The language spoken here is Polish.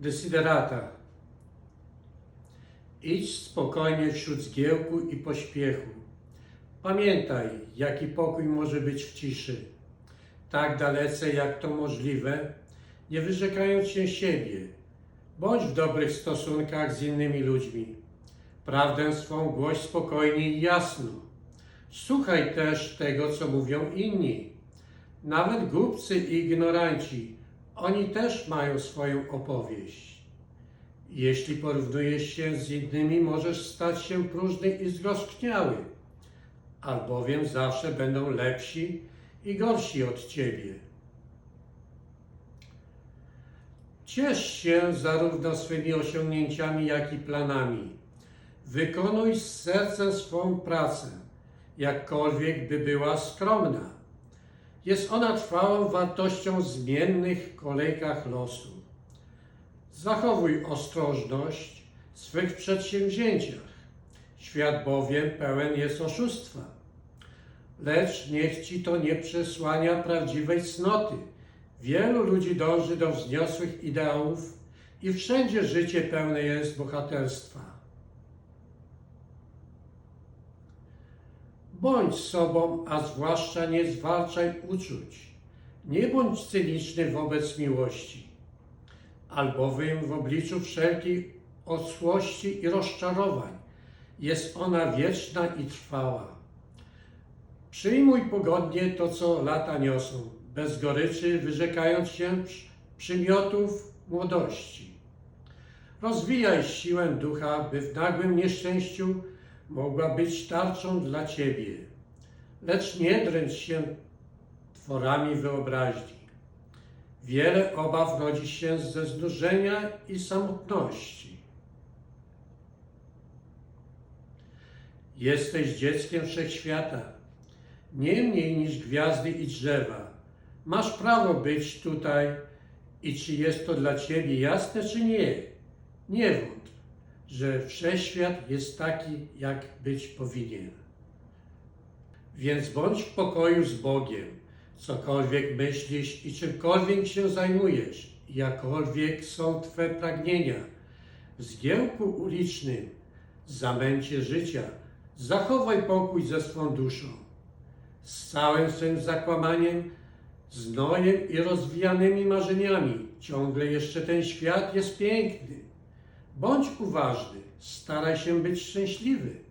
Desiderata. Idź spokojnie wśród zgiełku i pośpiechu. Pamiętaj, jaki pokój może być w ciszy. Tak dalece, jak to możliwe, nie wyrzekając się siebie. Bądź w dobrych stosunkach z innymi ludźmi. Prawdę swą głoś spokojnie i jasno. Słuchaj też tego, co mówią inni. Nawet głupcy i ignoranci, oni też mają swoją opowieść. Jeśli porównujesz się z innymi, możesz stać się próżny i zgorzkniały, albowiem zawsze będą lepsi i gorsi od ciebie. Ciesz się zarówno swymi osiągnięciami, jak i planami. Wykonuj z sercem swą pracę, jakkolwiek by była skromna. Jest ona trwałą wartością zmiennych kolejkach losu. Zachowuj ostrożność w swych przedsięwzięciach. Świat bowiem pełen jest oszustwa. Lecz niech ci to nie przesłania prawdziwej cnoty. Wielu ludzi dąży do wzniosłych ideałów i wszędzie życie pełne jest bohaterstwa. Bądź sobą, a zwłaszcza nie zwalczaj uczuć. Nie bądź cyniczny wobec miłości, albowiem w obliczu wszelkiej osłości i rozczarowań jest ona wieczna i trwała. Przyjmuj pogodnie to, co lata niosą, bez goryczy, wyrzekając się przy- przymiotów młodości. Rozwijaj siłę ducha, by w nagłym nieszczęściu mogła być tarczą dla Ciebie. Lecz nie dręcz się tworami wyobraźni. Wiele obaw rodzi się ze znużenia i samotności. Jesteś dzieckiem wszechświata, nie mniej niż gwiazdy i drzewa. Masz prawo być tutaj i czy jest to dla Ciebie jasne, czy nie? Nie wątp, że wszechświat jest taki, jak być powinien. Więc bądź w pokoju z Bogiem, cokolwiek myślisz i czymkolwiek się zajmujesz, jakkolwiek są Twe pragnienia. W zgiełku ulicznym, zamęcie życia, zachowaj pokój ze swą duszą. Z całym swym zakłamaniem, znojem i rozwijanymi marzeniami, ciągle jeszcze ten świat jest piękny. Bądź uważny, staraj się być szczęśliwy.